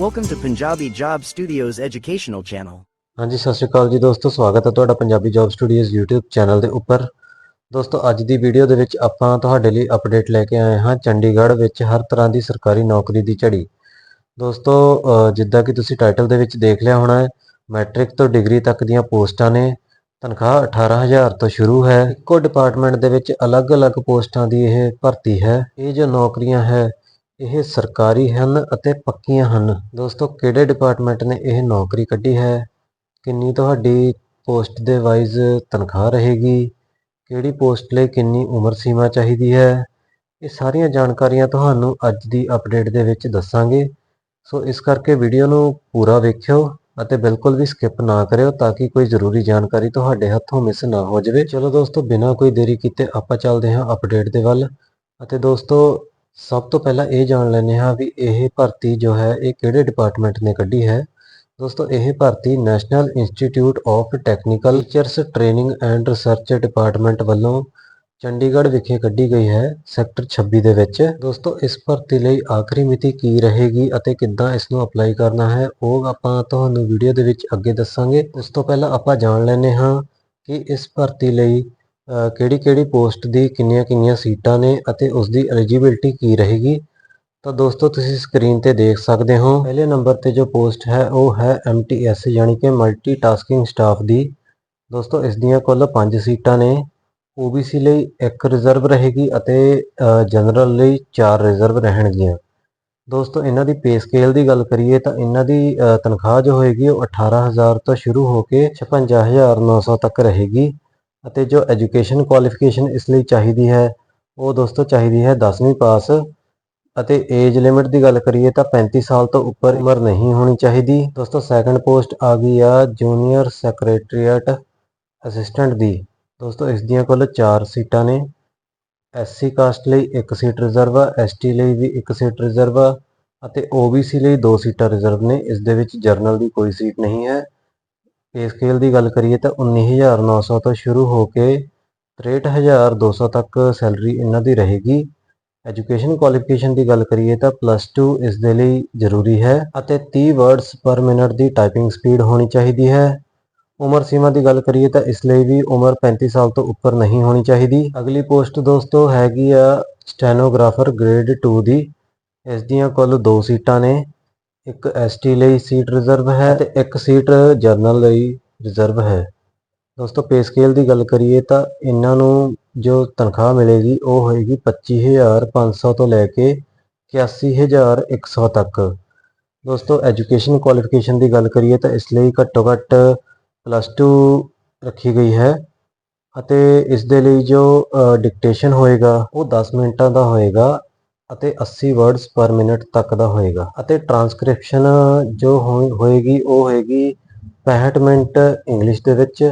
Welcome to Punjabi Job Studios educational channel. ਹਾਂਜੀ, ਸਤਿ ਸ਼੍ਰੀ ਅਕਾਲ ਜੀ ਦੋਸਤੋ, ਸਵਾਗਤ ਹੈ ਤੁਹਾਡਾ Punjabi job studios YouTube channel ਦੇ ਉੱਪਰ। ਦੋਸਤੋ, ਅੱਜ ਦੀ ਵੀਡੀਓ ਦੇ ਵਿੱਚ ਆਪਾਂ ਤੁਹਾਡੇ ਲਈ ਅਪਡੇਟ ਲੈ ਕੇ ਆਏ ਹਾਂ ਚੰਡੀਗੜ੍ਹ ਵਿੱਚ ਹਰ ਤਰ੍ਹਾਂ ਦੀ ਸਰਕਾਰੀ ਨੌਕਰੀ ਦੀ ਝੜੀ। ਦੋਸਤੋ ਜਿੱਦਾਂ ਕਿ ਤੁਸੀਂ ਟਾਈਟਲ ਦੇ ਵਿੱਚ ਦੇਖ ਲਿਆ ਹੋਣਾ ਹੈ ਮੈਟ੍ਰਿਕ ਤੋਂ ਡਿਗਰੀ ਤੱਕ ਦੀਆਂ ਪੋਸਟਾਂ ਨੇ। ਤਨਖਾਹ 18000 ਤੋਂ ਸ਼ੁਰੂ ਹੈ। ਇੱਕੋ ਡਿਪਾਰਟਮੈਂਟ ਦੇ ਵਿੱਚ ਅਲੱਗ-ਅਲੱਗ ਪੋਸਟਾਂ ਦੀ ਇਹ ਭਰਤੀ ਹੈ। ਇਹ ਜੋ ਨੌਕਰੀਆਂ ਹੈ ਇਹ ਸਰਕਾਰੀ ਹਨ ਅਤੇ ਪੱਕੀਆਂ ਹਨ। ਦੋਸਤੋ, ਕਿਹੜੇ ਡਿਪਾਰਟਮੈਂਟ ਨੇ ਇਹ ਨੌਕਰੀ ਕੱਢੀ ਹੈ? ਕਿੰਨੀ ਤੁਹਾਡੀ ਪੋਸਟ ਦੇ ਵਾਈਜ਼ ਤਨਖਾਹ ਰਹੇਗੀ? ਕਿਹੜੀ ਪੋਸਟ ਲਈ ਕਿੰਨੀ ਉਮਰ ਸੀਮਾ ਚਾਹੀਦੀ ਹੈ? ਇਹ ਸਾਰੀਆਂ ਜਾਣਕਾਰੀਆਂ ਤੁਹਾਨੂੰ ਅੱਜ ਦੀ ਅਪਡੇਟ ਦੇ ਵਿੱਚ ਦੱਸਾਂਗੇ। ਸੋ, ਇਸ ਕਰਕੇ ਵੀਡੀਓ ਨੂੰ ਪੂਰਾ ਵੇਖਿਓ ਅਤੇ ਬਿਲਕੁਲ ਵੀ ਸਕਿਪ ਨਾ ਕਰਿਓ ਤਾਂ ਕਿ ਕੋਈ ਜ਼ਰੂਰੀ ਜਾਣਕਾਰੀ ਤੁਹਾਡੇ ਹੱਥੋਂ ਮਿਸ ਨਾ ਹੋ ਜਾਵੇ। ਚਲੋ ਦੋਸਤੋ, ਬਿਨਾਂ ਕੋਈ ਦੇਰੀ ਕੀਤੇ ਆਪਾਂ ਚੱਲਦੇ ਹਾਂ ਅਪਡੇਟ ਦੇ ਵੱਲ। ਅਤੇ ਦੋਸਤੋ ਸਭ ਤੋਂ ਪਹਿਲਾਂ ਇਹ ਜਾਣ ਲੈਂਦੇ ਹਾਂ ਵੀ ਇਹ ਭਰਤੀ ਜੋ ਹੈ, ਇਹ ਕਿਹੜੇ ਡਿਪਾਰਟਮੈਂਟ ਨੇ ਕੱਢੀ ਹੈ। ਦੋਸਤੋ, ਇਹ ਭਰਤੀ national institute of technical teachers training and research department ਵੱਲੋਂ ਚੰਡੀਗੜ੍ਹ ਵਿਖੇ ਕੱਢੀ ਗਈ ਹੈ ਸੈਕਟਰ 26 ਦੇ ਵਿੱਚ। ਦੋਸਤੋ, ਇਸ ਭਰਤੀ ਲਈ ਆਖਰੀ ਮਿਤੀ ਕੀ ਰਹੇਗੀ ਅਤੇ ਕਿੱਦਾਂ ਇਸ ਨੂੰ ਅਪਲਾਈ ਕਰਨਾ ਹੈ, ਉਹ ਆਪਾਂ ਤੁਹਾਨੂੰ ਵੀਡੀਓ ਦੇ ਵਿੱਚ ਅੱਗੇ ਦੱਸਾਂਗੇ। ਉਸ ਤੋਂ ਪਹਿਲਾਂ ਆਪਾਂ ਜਾਣ ਲੈਂਦੇ ਹਾਂ ਕਿ ਇਸ ਭਰਤੀ ਲਈ ਕਿਹੜੀ ਕਿਹੜੀ ਪੋਸਟ ਦੀ ਕਿੰਨੀਆਂ ਕਿੰਨੀਆਂ ਸੀਟਾਂ ਨੇ ਅਤੇ ਉਸ ਦੀ ਐਲੀਜੀਬਿਲਟੀ ਕੀ ਰਹੇਗੀ? ਤਾਂ ਦੋਸਤੋ, ਤੁਸੀਂ ਸਕਰੀਨ ਤੇ ਦੇਖ ਸਕਦੇ ਹੋ। ਪਹਿਲੇ ਨੰਬਰ ਤੇ ਜੋ ਪੋਸਟ ਹੈ, ਉਹ ਹੈ MTS ਯਾਨੀ ਕਿ ਮਲਟੀਟਾਸਕਿੰਗ ਸਟਾਫ ਦੀ। ਦੋਸਤੋ, ਇਸ ਦੀਆਂ ਕੁੱਲ 5 ਸੀਟਾਂ ਨੇ। OBC ਲਈ ਇੱਕ ਰਿਜ਼ਰਵ ਰਹੇਗੀ ਅਤੇ ਜਨਰਲ ਲਈ 4 ਰਿਜ਼ਰਵ ਰਹਿਣਗੀਆਂ। ਦੋਸਤੋ, ਇਹਨਾਂ ਦੀ ਪੇ ਸਕੇਲ ਦੀ ਗੱਲ ਕਰੀਏ ਤਾਂ ਇਹਨਾਂ ਦੀ ਤਨਖਾਹ ਜੋ ਹੋਏਗੀ, ਉਹ 18000 ਤੋਂ ਸ਼ੁਰੂ ਹੋ ਕੇ 56900 ਤੱਕ ਰਹੇਗੀ। ਅਤੇ ਜੋ ਐਜੂਕੇਸ਼ਨ ਕੁਆਲੀਫਿਕੇਸ਼ਨ ਇਸ ਲਈ ਚਾਹੀਦੀ ਹੈ, ਉਹ ਦੋਸਤੋ ਚਾਹੀਦੀ ਹੈ 10ਵੀਂ ਪਾਸ। ਅਤੇ ਏਜ ਲਿਮਿਟ ਦੀ ਗੱਲ ਕਰੀਏ ਤਾਂ 35 ਸਾਲ ਤੋਂ ਉੱਪਰ ਉਮਰ ਨਹੀਂ ਹੋਣੀ ਚਾਹੀਦੀ। ਦੋਸਤੋ ਸੈਕੰਡ ਪੋਸਟ ਆ ਗਈ ਆ ਜੂਨੀਅਰ ਸੈਕਟਰੀਏਟ ਅਸਿਸਟੈਂਟ ਦੀ। ਦੋਸਤੋ ਇਸ ਦੀਆਂ ਕੁੱਲ 4 ਸੀਟਾਂ ਨੇ। ਐਸਸੀ ਕਾਸਟ ਲਈ ਇੱਕ ਸੀਟ ਰਿਜ਼ਰਵ ਆ ਐਸਟੀ ਲਈ ਵੀ ਇੱਕ ਸੀਟ ਰਿਜ਼ਰਵ ਆ ਅਤੇ OBC ਲਈ ਦੋ ਸੀਟਾਂ ਰਿਜ਼ਰਵ ਨੇ। ਇਸ ਦੇ ਵਿੱਚ ਜਰਨਲ ਦੀ ਕੋਈ ਸੀਟ ਨਹੀਂ ਹੈ। ਪੇ ਸਕੇਲ ਦੀ ਗੱਲ ਕਰੀਏ ਤਾਂ 19900 ਤੋਂ ਸ਼ੁਰੂ ਹੋ ਕੇ 63200 ਤੱਕ ਸੈਲਰੀ ਇਹਨਾਂ ਦੀ ਰਹੇਗੀ। ਐਜੂਕੇਸ਼ਨ ਕੁਆਲੀਫਿਕੇਸ਼ਨ ਦੀ ਗੱਲ ਕਰੀਏ ਤਾਂ ਪਲੱਸ 2 ਇਸ ਦੇ ਲਈ ਜ਼ਰੂਰੀ ਹੈ ਅਤੇ 30 ਵਰਡਸ ਪਰ ਮਿੰਟ ਦੀ ਟਾਈਪਿੰਗ ਸਪੀਡ ਹੋਣੀ ਚਾਹੀਦੀ ਹੈ। ਉਮਰ ਸੀਮਾ ਦੀ ਗੱਲ ਕਰੀਏ ਤਾਂ ਇਸ ਲਈ ਵੀ ਉਮਰ 35 ਸਾਲ ਤੋਂ ਉੱਪਰ ਨਹੀਂ ਹੋਣੀ ਚਾਹੀਦੀ। ਅਗਲੀ ਪੋਸਟ ਦੋਸਤੋ ਹੈਗੀ ਆ ਸਟੈਨੋਗ੍ਰਾਫਰ ਗ੍ਰੇਡ 2 ਦੀ। ਇਸ ਦੀਆਂ ਕੁੱਲ 2 ਸੀਟਾਂ ਨੇ। ਇੱਕ ਐਸਟੀ ਲਈ ਸੀਟ ਰਿਜ਼ਰਵ ਹੈ ਤੇ ਇੱਕ ਸੀਟ ਜਰਨਲ ਲਈ ਰਿਜ਼ਰਵ ਹੈ। ਦੋਸਤੋ ਪੇ ਸਕੇਲ ਦੀ ਗੱਲ ਕਰੀਏ ਤਾਂ ਇਹਨਾਂ ਨੂੰ ਜੋ ਤਨਖਾਹ ਮਿਲੇਗੀ, ਉਹ ਹੋਏਗੀ 25500 ਤੋਂ ਲੈ ਕੇ 81100 ਤੱਕ। ਦੋਸਤੋ ਐਜੂਕੇਸ਼ਨ ਕੁਆਲੀਫਿਕੇਸ਼ਨ ਦੀ ਗੱਲ ਕਰੀਏ ਤਾਂ ਇਸ ਲਈ ਘੱਟੋ ਘੱਟ ਪਲੱਸ 2 ਰੱਖੀ ਗਈ ਹੈ ਅਤੇ ਇਸ ਦੇ ਲਈ ਜੋ ਡਿਕਟੇਸ਼ਨ ਹੋਏਗਾ, ਉਹ 10 ਮਿੰਟਾਂ ਦਾ ਹੋਏਗਾ। ਅਤੇ 80 ਵਰਡਸ ਪਰ ਮਿੰਟ ਤੱਕ ਦਾ ਹੋਏਗਾ। ਅਤੇ ਟਰਾਂਸਕ੍ਰਿਪਸ਼ਨ ਜੋ ਹੋਏਗੀ, ਉਹ ਹੋਏਗੀ 65 ਮਿੰਟ ਇੰਗਲਿਸ਼ ਦੇ ਵਿੱਚ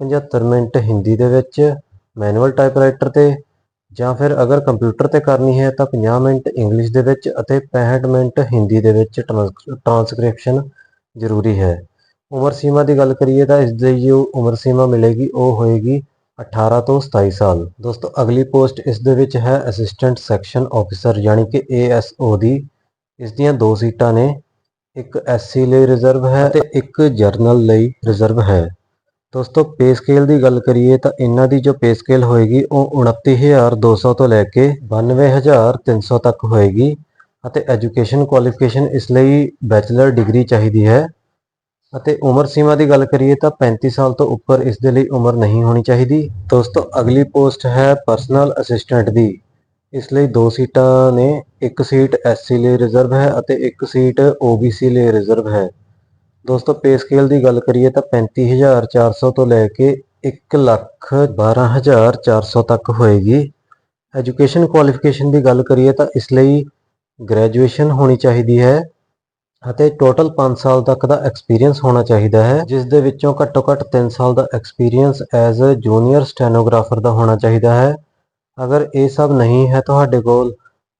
75 ਮਿੰਟ ਹਿੰਦੀ ਦੇ ਵਿੱਚ ਮੈਨੂਅਲ ਟਾਈਪਰਾਈਟਰ ਤੇ, ਜਾਂ ਫਿਰ ਅਗਰ ਕੰਪਿਊਟਰ ਤੇ ਕਰਨੀ ਹੈ ਤਾਂ 50 ਮਿੰਟ ਇੰਗਲਿਸ਼ ਦੇ ਵਿੱਚ ਅਤੇ 65 ਮਿੰਟ ਹਿੰਦੀ ਦੇ ਵਿੱਚ ਟਰਾਂਸ- ਟਰਾਂਸਕ੍ਰਿਪਸ਼ਨ ਜ਼ਰੂਰੀ ਹੈ। ਉਮਰ ਸੀਮਾ ਦੀ ਗੱਲ ਕਰੀਏ ਤਾਂ ਇਸ ਦੀ ਜੋ ਉਮਰ ਸੀਮਾ ਮਿਲੇਗੀ, ਉਹ ਹੋਏਗੀ 18 ਤੋਂ 27 ਸਾਲ। ਦੋਸਤੋ, ਅਗਲੀ ਪੋਸਟ ਇਸ ਦੇ ਵਿੱਚ ਹੈ ਅਸਿਸਟੈਂਟ ਸੈਕਸ਼ਨ ਆਫੀਸਰ ਯਾਨੀ ਕਿ ASO ਦੀ। ਇਸ ਦੀਆਂ ਦੋ ਸੀਟਾਂ ਨੇ। ਇੱਕ ਐਸਸੀ ਲਈ ਰਿਜ਼ਰਵ ਹੈ ਤੇ ਇੱਕ ਜਰਨਲ ਲਈ ਰਿਜ਼ਰਵ ਹੈ। ਦੋਸਤੋ ਪੇ ਸਕੇਲ ਦੀ ਗੱਲ ਕਰੀਏ ਤਾਂ ਇਹਨਾਂ ਦੀ ਜੋ ਪੇ ਸਕੇਲ ਹੋਏਗੀ, ਉਹ 29200 ਤੋਂ ਲੈ ਕੇ 92300 ਤੱਕ ਹੋਏਗੀ ਅਤੇ ਐਜੂਕੇਸ਼ਨ ਕੁਆਲੀਫਿਕੇਸ਼ਨ ਇਸ ਲਈ ਬੈਚਲਰ ਡਿਗਰੀ ਚਾਹੀਦੀ ਹੈ। ਅਤੇ ਉਮਰ ਸੀਮਾ ਦੀ ਗੱਲ ਕਰੀਏ ਤਾਂ 35 ਸਾਲ ਤੋਂ ਉੱਪਰ ਇਸ ਦੇ ਲਈ ਉਮਰ ਨਹੀਂ ਹੋਣੀ ਚਾਹੀਦੀ। ਦੋਸਤੋ, ਅਗਲੀ ਪੋਸਟ ਹੈ ਪਰਸਨਲ ਅਸਿਸਟੈਂਟ ਦੀ। ਇਸ ਲਈ ਦੋ ਸੀਟਾਂ ਨੇ, ਇੱਕ ਸੀਟ ਐਸਸੀ ਲਈ ਰਿਜ਼ਰਵ ਹੈ ਅਤੇ ਇੱਕ ਸੀਟ OBC ਲਈ ਰਿਜ਼ਰਵ ਹੈ। ਦੋਸਤੋ ਪੇ ਸਕੇਲ ਦੀ ਗੱਲ ਕਰੀਏ ਤਾਂ 35400 ਤੋਂ ਲੈ ਕੇ 112400 ਤੱਕ ਹੋਏਗੀ। ਐਜੂਕੇਸ਼ਨ ਕੁਆਲੀਫਿਕੇਸ਼ਨ ਦੀ ਗੱਲ ਕਰੀਏ ਤਾਂ ਇਸ ਲਈ ਗ੍ਰੈਜੂਏਸ਼ਨ ਹੋਣੀ ਚਾਹੀਦੀ ਹੈ। ਅਤੇ ਟੋਟਲ 5 ਸਾਲ ਤੱਕ ਦਾ ਐਕਸਪੀਰੀਅੰਸ ਹੋਣਾ ਚਾਹੀਦਾ ਹੈ, ਜਿਸ ਦੇ ਵਿੱਚੋਂ ਘੱਟੋ ਘੱਟ 3 ਸਾਲ ਦਾ experience as a junior stenographer ਦਾ ਹੋਣਾ ਚਾਹੀਦਾ ਹੈ। ਅਗਰ ਇਹ ਸਭ ਨਹੀਂ ਹੈ ਤੁਹਾਡੇ ਕੋਲ,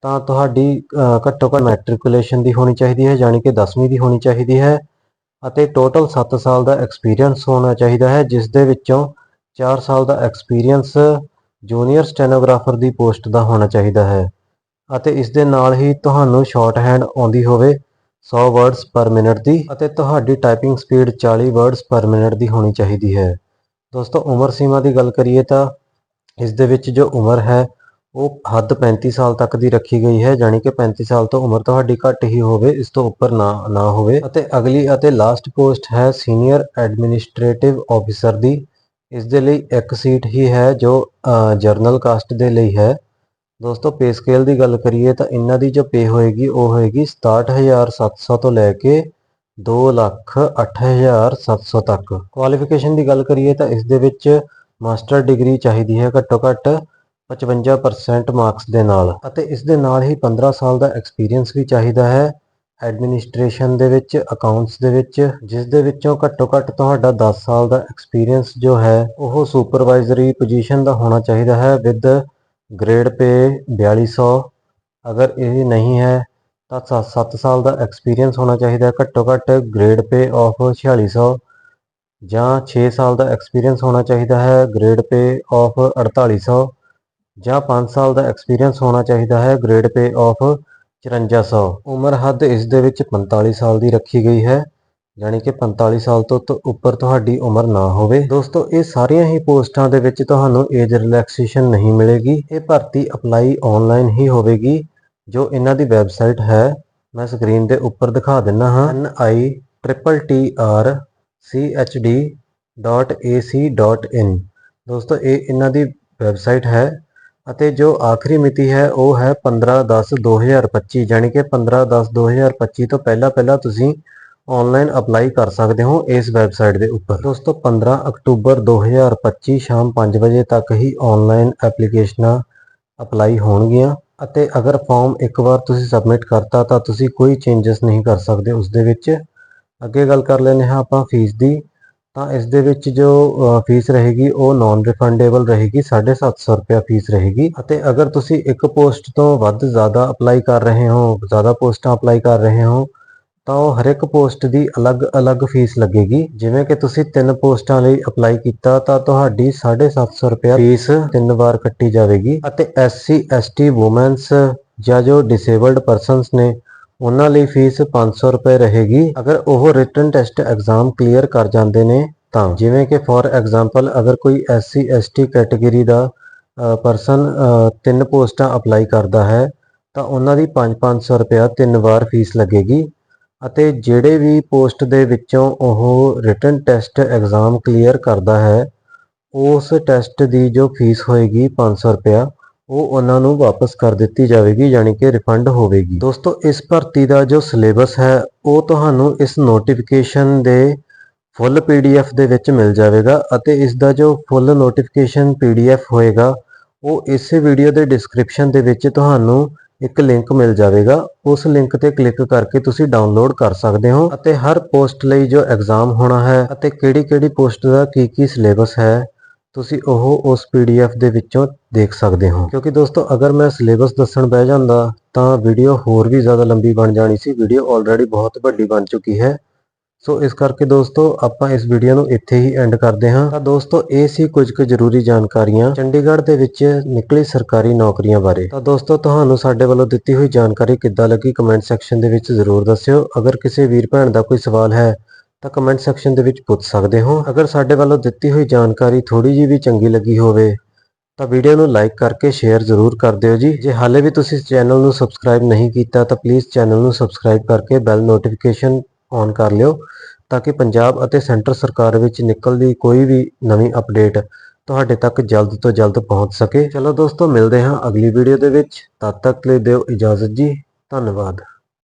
ਤਾਂ ਤੁਹਾਡੀ ਘੱਟੋ ਘੱਟ ਮੈਟ੍ਰਿਕੂਲੇਸ਼ਨ ਦੀ ਹੋਣੀ ਚਾਹੀਦੀ ਹੈ, ਯਾਨੀ ਕਿ 10ਵੀਂ ਦੀ ਹੋਣੀ ਚਾਹੀਦੀ ਹੈ ਅਤੇ ਟੋਟਲ 7 ਸਾਲ ਦਾ ਐਕਸਪੀਰੀਅੰਸ ਹੋਣਾ ਚਾਹੀਦਾ ਹੈ, ਜਿਸ ਦੇ ਵਿੱਚੋਂ 4 ਸਾਲ ਦਾ ਐਕਸਪੀਰੀਅੰਸ ਜੂਨੀਅਰ ਸਟੈਨੋਗ੍ਰਾਫਰ ਦੀ ਪੋਸਟ ਦਾ ਹੋਣਾ ਚਾਹੀਦਾ ਹੈ। ਅਤੇ ਇਸ ਦੇ ਨਾਲ ਹੀ ਤੁਹਾਨੂੰ ਸ਼ਾਰਟ ਹੈਂਡ ਆਉਂਦੀ ਹੋਵੇ 100 ਵਰਡਸ ਪਰ ਮਿੰਟ ਦੀ ਅਤੇ ਤੁਹਾਡੀ typing speed 40 words per minute ਦੀ ਹੋਣੀ ਚਾਹੀਦੀ ਹੈ। ਦੋਸਤੋ, ਉਮਰ ਸੀਮਾ ਦੀ ਗੱਲ ਕਰੀਏ ਤਾਂ ਇਸ ਦੇ ਵਿੱਚ ਜੋ ਉਮਰ ਹੈ, ਉਹ ਹੱਦ 35 ਸਾਲ ਤੱਕ ਦੀ ਰੱਖੀ ਗਈ ਹੈ, ਜਾਣੀ ਕਿ 35 ਸਾਲ ਤੋਂ ਉਮਰ ਤੁਹਾਡੀ ਘੱਟ ਹੀ ਹੋਵੇ, ਇਸ ਤੋਂ ਉੱਪਰ ਨਾ ਨਾ ਹੋਵੇ। ਅਤੇ ਅਗਲੀ ਅਤੇ ਲਾਸਟ ਪੋਸਟ ਹੈ ਸੀਨੀਅਰ ਐਡਮਿਨਿਸਟ੍ਰੇਟਿਵ ਆਫੀਸਰ ਦੀ। ਇਸ ਦੇ ਲਈ ਇੱਕ ਸੀਟ ਹੀ ਹੈ ਜੋ ਜਰਨਲ ਕਾਸਟ ਦੇ ਲਈ ਹੈ। ਦੋਸਤੋ ਪੇ ਸਕੇਲ ਦੀ ਗੱਲ ਕਰੀਏ ਤਾਂ ਇਹਨਾਂ ਦੀ ਜੋ ਪੇ ਹੋਏਗੀ, ਉਹ ਹੋਏਗੀ 67700 ਤੋਂ ਲੈ ਕੇ 2 ਲੱਖ 8700 ਤੱਕ। ਕੁਆਲੀਫਿਕੇਸ਼ਨ ਦੀ ਗੱਲ ਕਰੀਏ ਤਾਂ ਇਸ ਦੇ ਵਿੱਚ ਮਾਸਟਰ ਡਿਗਰੀ ਚਾਹੀਦੀ ਹੈ ਘੱਟੋ ਘੱਟ 55% ਮਾਰਕਸ ਦੇ ਨਾਲ ਅਤੇ ਇਸ ਦੇ ਨਾਲ ਹੀ 15 ਸਾਲ ਦਾ ਐਕਸਪੀਰੀਅੰਸ ਵੀ ਚਾਹੀਦਾ ਹੈ ਐਡਮਿਨਿਸਟ੍ਰੇਸ਼ਨ ਦੇ ਵਿੱਚ ਅਕਾਊਂਟਸ ਦੇ ਵਿੱਚ, ਜਿਸ ਦੇ ਵਿੱਚੋਂ ਘੱਟੋ ਘੱਟ ਤੁਹਾਡਾ 10 ਸਾਲ ਦਾ ਐਕਸਪੀਰੀਅੰਸ ਜੋ ਹੈ, ਉਹ ਸੁਪਰਵਾਈਜ਼ਰੀ ਪੋਜੀਸ਼ਨ ਦਾ ਹੋਣਾ ਚਾਹੀਦਾ ਹੈ ਵਿਦ ਗ੍ਰੇਡ ਪੇ 4200 ਅਗਰ ਇਹ ਨਹੀਂ ਹੈ, ਤਾਂ 7 ਸਾਲ ਦਾ ਐਕਸਪੀਰੀਅੰਸ ਹੋਣਾ ਚਾਹੀਦਾ ਘੱਟੋ ਘੱਟ ਗ੍ਰੇਡ ਪੇ ਆਫ 4600 ਜਾਂ 6 ਸਾਲ ਦਾ ਐਕਸਪੀਰੀਅੰਸ ਹੋਣਾ ਚਾਹੀਦਾ ਹੈ। ਗ੍ਰੇਡ ਪੇ ਆਫ 4800 ਜਾਂ 5 ਸਾਲ ਦਾ ਐਕਸਪੀਰੀਅੰਸ ਹੋਣਾ ਚਾਹੀਦਾ ਹੈ। ਗ੍ਰੇਡ ਪੇ ਆਫ 5400 ਉਮਰ ਹੱਦ ਇਸ ਦੇ ਵਿੱਚ 45 ਸਾਲ ਦੀ ਰੱਖੀ ਗਈ ਹੈ। ਯਾਨੀ ਕਿ 45 ਸਾਲ ਤੋਂ ਉੱਪਰ ਤੁਹਾਡੀ ਉਮਰ ਨਾ ਹੋਵੇ। ਦੋਸਤੋ, ਇਹ ਸਾਰੀਆਂ ਹੀ ਪੋਸਟਾਂ ਦੇ ਵਿੱਚ ਤੁਹਾਨੂੰ ਏਜ ਰਿਲੈਕਸੇਸ਼ਨ ਨਹੀਂ ਮਿਲੇਗੀ। ਇਹ ਭਰਤੀ ਅਪਲਾਈ ਆਨਲਾਈਨ ਹੀ ਹੋਵੇਗੀ, ਜੋ ਇਹਨਾਂ ਦੀ ਵੈਬਸਾਈਟ ਹੈ। ਮੈਂ ਸਕਰੀਨ ਦੇ ਉੱਪਰ ਦਿਖਾ ਦਿੰਨਾ ਹਾਂ। nitrtrchd.ac.in ਦੋਸਤੋ, ਇਹ ਇਹਨਾਂ ਦੀ ਵੈਬਸਾਈਟ ਹੈ ਅਤੇ ਜੋ ਆਖਰੀ ਮਿਤੀ ਹੈ, ਉਹ ਹੈ 15/10/2025 ਯਾਨੀ ਕਿ 15/10/2025 ਤੋਂ ਪਹਿਲਾਂ ਪਹਿਲਾਂ ਤੁਸੀਂ ਆਨਲਾਈਨ ਅਪਲਾਈ ਕਰ ਸਕਦੇ ਹੋ ਇਸ ਵੈਬਸਾਈਟ ਦੇ ਉੱਪਰ। ਦੋਸਤੋ 15 ਅਕਤੂਬਰ 2025 ਸ਼ਾਮ 5 ਵਜੇ ਤੱਕ ਹੀ ਆਨਲਾਈਨ ਐਪਲੀਕੇਸ਼ਨਾਂ ਅਪਲਾਈ ਹੋਣਗੀਆਂ ਅਤੇ ਅਗਰ ਫਾਰਮ ਇੱਕ ਵਾਰ ਤੁਸੀਂ ਸਬਮਿਟ ਕਰਤਾ ਤਾਂ ਤੁਸੀਂ ਕੋਈ ਚੇਂਜਸ ਨਹੀਂ ਕਰ ਸਕਦੇ ਉਸ ਦੇ ਵਿੱਚ। ਅੱਗੇ ਗੱਲ ਕਰ ਲੈਂਦੇ ਹਾਂ ਆਪਾਂ ਫੀਸ ਦੀ। ਤਾਂ ਇਸ ਦੇ ਵਿੱਚ ਜੋ ਫੀਸ ਰਹੇਗੀ ਉਹ ਨਾਨ ਰਿਫੰਡੇਬਲ ਰਹੇਗੀ 750 ਰੁਪਏ ਫੀਸ ਰਹੇਗੀ ਅਤੇ ਅਗਰ ਤੁਸੀਂ ਇੱਕ ਪੋਸਟ ਤੋਂ ਵੱਧ ਜ਼ਿਆਦਾ ਅਪਲਾਈ ਕਰ ਰਹੇ ਹੋ, ਜ਼ਿਆਦਾ ਪੋਸਟਾਂ ਅਪਲਾਈ ਕਰ ਰਹੇ ਹੋ ਤਾਂ ਉਹ ਹਰ ਇੱਕ ਪੋਸਟ ਦੀ ਅਲੱਗ-ਅਲੱਗ ਫੀਸ ਲੱਗੇਗੀ। ਜਿਵੇਂ ਕਿ ਤੁਸੀਂ ਤਿੰਨ ਪੋਸਟਾਂ ਲਈ ਅਪਲਾਈ ਕੀਤਾ, ਤਾਂ ਤੁਹਾਡੀ 750 ਰੁਪਏ ਫੀਸ ਤਿੰਨ ਵਾਰ ਕੱਟੀ ਜਾਵੇਗੀ ਅਤੇ SC ST ਵੂਮਨਸ ਜਾਂ ਜੋ ਡਿਸੇਬਲਡ ਪਰਸਨਸ ਨੇ, ਉਹਨਾਂ ਲਈ ਫੀਸ 500 ਰੁਪਏ ਰਹੇਗੀ। ਅਗਰ ਉਹ ਰਿਟਨ ਟੈਸਟ ਐਗਜ਼ਾਮ ਕਲੀਅਰ ਕਰ ਜਾਂਦੇ ਨੇ, ਤਾਂ ਜਿਵੇਂ ਕਿ ਫੋਰ ਐਗਜ਼ਾਮਪਲ ਅਗਰ ਕੋਈ SC ST ਕੈਟਾਗਰੀ ਦਾ ਪਰਸਨ ਤਿੰਨ ਪੋਸਟਾਂ ਅਪਲਾਈ ਕਰਦਾ ਹੈ, ਤਾਂ ਉਹਨਾਂ ਦੀ 5-500 ਰੁਪਏ ਤਿੰਨ ਵਾਰ ਫੀਸ ਲੱਗੇਗੀ। ਅਤੇ ਜਿਹੜੇ ਵੀ ਪੋਸਟ ਦੇ ਵਿੱਚੋਂ ਉਹ ਰਿਟਨ ਟੈਸਟ ਐਗਜ਼ਾਮ ਕਲੀਅਰ ਕਰਦਾ ਹੈ, ਉਸ ਟੈਸਟ ਦੀ ਜੋ ਫੀਸ ਹੋਏਗੀ 500 ਰੁਪਇਆ, ਉਹ ਉਹਨਾਂ ਨੂੰ ਵਾਪਸ ਕਰ ਦਿੱਤੀ ਜਾਵੇਗੀ, ਯਾਨੀ ਕਿ ਰਿਫੰਡ ਹੋਵੇਗੀ। ਦੋਸਤੋ, ਇਸ ਭਰਤੀ ਦਾ ਜੋ ਸਿਲੇਬਸ ਹੈ, ਉਹ ਤੁਹਾਨੂੰ ਇਸ ਨੋਟੀਫਿਕੇਸ਼ਨ ਦੇ ਫੁੱਲ ਪੀਡੀਐਫ ਦੇ ਵਿੱਚ ਮਿਲ ਜਾਵੇਗਾ ਅਤੇ ਇਸ ਦਾ ਜੋ ਫੁੱਲ ਨੋਟੀਫਿਕੇਸ਼ਨ ਪੀਡੀਐਫ ਹੋਏਗਾ, ਉਹ ਇਸੇ ਵੀਡੀਓ ਦੇ ਡਿਸਕ੍ਰਿਪਸ਼ਨ ਦੇ ਵਿੱਚ ਤੁਹਾਨੂੰ ਇੱਕ ਲਿੰਕ ਮਿਲ ਜਾਵੇਗਾ। ਉਸ ਲਿੰਕ ਤੇ ਕਲਿੱਕ ਕਰਕੇ ਤੁਸੀਂ ਡਾਊਨਲੋਡ ਕਰ ਸਕਦੇ ਹੋ ਅਤੇ ਹਰ ਪੋਸਟ ਲਈ ਜੋ ਐਗਜ਼ਾਮ ਹੋਣਾ ਹੈ ਅਤੇ ਕਿਹੜੀ-ਕਿਹੜੀ ਪੋਸਟ ਦਾ ਕੀ-ਕੀ ਸਿਲੇਬਸ ਹੈ, ਤੁਸੀਂ ਉਹ ਉਸ ਪੀਡੀਐਫ ਦੇ ਵਿੱਚੋਂ ਦੇਖ ਸਕਦੇ ਹੋ। ਕਿਉਂਕਿ ਦੋਸਤੋ, ਅਗਰ ਮੈਂ ਸਿਲੇਬਸ ਦੱਸਣ ਬਹਿ ਜਾਂਦਾ ਤਾਂ ਵੀਡੀਓ ਹੋਰ ਵੀ ਜ਼ਿਆਦਾ ਲੰਬੀ ਬਣ ਜਾਣੀ ਸੀ। ਵੀਡੀਓ ਆਲਰੇਡੀ ਬਹੁਤ ਵੱਡੀ ਬਣ ਚੁੱਕੀ ਹੈ। ਸੋ ਇਸ ਕਰਕੇ ਦੋਸਤੋ, ਆਪਾਂ ਇਸ ਵੀਡੀਓ ਨੂੰ ਇੱਥੇ ਹੀ ਐਂਡ ਕਰਦੇ ਹਾਂ। ਤਾਂ ਦੋਸਤੋ, ਇਹ ਸੀ ਕੁਝ ਕੁ ਜ਼ਰੂਰੀ ਜਾਣਕਾਰੀਆਂ ਚੰਡੀਗੜ੍ਹ ਦੇ ਵਿੱਚ ਨਿਕਲੀ ਸਰਕਾਰੀ ਨੌਕਰੀਆਂ ਬਾਰੇ। ਤਾਂ ਦੋਸਤੋ, ਤੁਹਾਨੂੰ ਸਾਡੇ ਵੱਲੋਂ ਦਿੱਤੀ ਹੋਈ ਜਾਣਕਾਰੀ ਕਿੱਦਾਂ ਲੱਗੀ ਕਮੈਂਟ ਸੈਕਸ਼ਨ ਦੇ ਵਿੱਚ ਜ਼ਰੂਰ ਦੱਸਿਓ। ਅਗਰ ਕਿਸੇ ਵੀਰ ਭੈਣ ਦਾ ਕੋਈ ਸਵਾਲ ਹੈ, ਤਾਂ ਕਮੈਂਟ ਸੈਕਸ਼ਨ ਦੇ ਵਿੱਚ ਪੁੱਛ ਸਕਦੇ ਹੋ। ਅਗਰ ਸਾਡੇ ਵੱਲੋਂ ਦਿੱਤੀ ਹੋਈ ਜਾਣਕਾਰੀ ਥੋੜੀ ਜਿਹੀ ਵੀ ਚੰਗੀ ਲੱਗੀ ਹੋਵੇ, ਤਾਂ ਵੀਡੀਓ ਨੂੰ ਲਾਈਕ ਕਰਕੇ ਸ਼ੇਅਰ ਜ਼ਰੂਰ ਕਰ ਦਿਓ ਜੀ। ਜੇ ਹਾਲੇ ਵੀ ਤੁਸੀਂ ਚੈਨਲ ਨੂੰ ਸਬਸਕ੍ਰਾਈਬ ਨਹੀਂ ਕੀਤਾ, ਤਾਂ ਪਲੀਜ਼ ਚੈਨਲ ਨੂੰ ਸਬਸਕ੍ਰਾਈਬ ਕਰਕੇ ਬੈਲ ਨੋਟੀਫਿਕੇਸ਼ਨ ਔਨ ਕਰ ਲਿਓ ਤਾਂ ਕਿ ਪੰਜਾਬ ਅਤੇ ਸੈਂਟਰ ਸਰਕਾਰ ਵਿੱਚ ਨਿਕਲਦੀ ਕੋਈ ਵੀ ਨਵੀਂ ਅਪਡੇਟ ਤੁਹਾਡੇ ਤੱਕ ਜਲਦ ਤੋਂ ਜਲਦ ਪਹੁੰਚ ਸਕੇ। ਚਲੋ ਦੋਸਤੋ, ਮਿਲਦੇ ਹਾਂ ਅਗਲੀ ਵੀਡੀਓ ਦੇ ਵਿੱਚ। ਤਦ ਤੱਕ ਲਈ ਦਿਓ ਇਜਾਜ਼ਤ ਜੀ। ਧੰਨਵਾਦ।